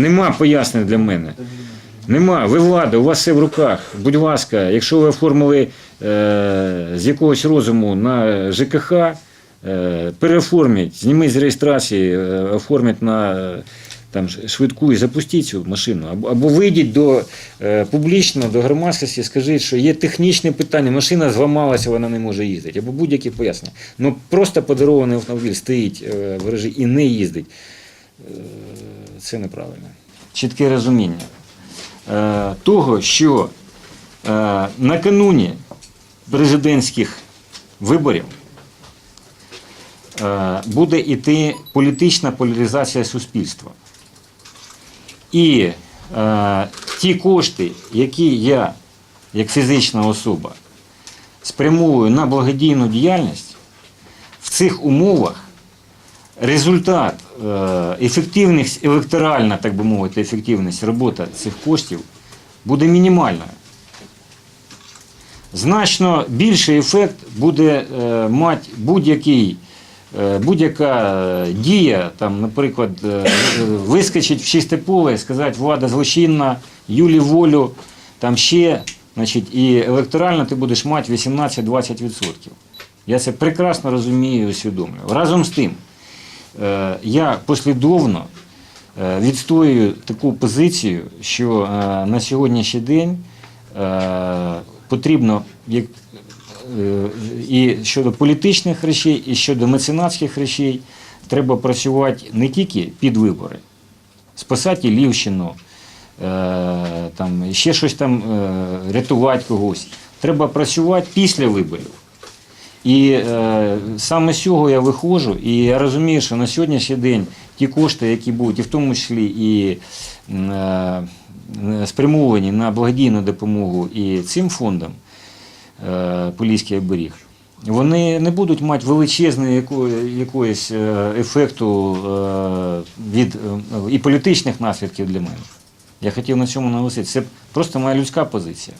Нема пояснень для мене. Нема. Ви влада, у вас все в руках. Будь ласка, якщо ви оформили е, з якогось розуму на ЖКХ, е, переоформіть, зніміть з реєстрації, е, оформіть на е, там, швидку і запустіть цю машину. Або, або вийдіть до е, публічно, до громадськості, скажіть, що є технічне питання, машина зламалася, вона не може їздити. Або будь-які пояснення. Ну просто подарований автомобіль стоїть е, в гаражі і не їздить. Це неправильно. Чітке розуміння е, того, що е, накануні президентських виборів е, буде йти політична поляризація суспільства. І ті кошти, які я, як фізична особа, спрямовую на благодійну діяльність, в цих умовах результат, е, ефективність, електоральна, так би мовити, ефективність роботи цих коштів буде мінімальною. Значно більший ефект буде е, мати будь-який. е, Будь-яка дія, там, наприклад, вискочить в чисте поле і сказати, влада злочинна, Юлі волю, там ще, значить, і електорально ти будеш мати 18-20%. Я це прекрасно розумію і усвідомлюю. Разом з тим, я послідовно е, відстоюю таку позицію, що е, на сьогоднішній день е, потрібно як, е, і щодо політичних речей, і щодо меценатських речей треба працювати не тільки під вибори, спасати Лівщину, е, там, ще щось там е, рятувати когось. Треба працювати після виборів. І е, саме з цього я виходжу, і я розумію, що на сьогоднішній день ті кошти, які будуть, і в тому числі і е, спрямовані на благодійну допомогу і цим фондам е, Поліський оберіг, вони не будуть мати величезного яко- якогось е, ефекту е, від е, і політичних наслідків для мене. Я хотів на цьому наголосити. Це просто моя людська позиція.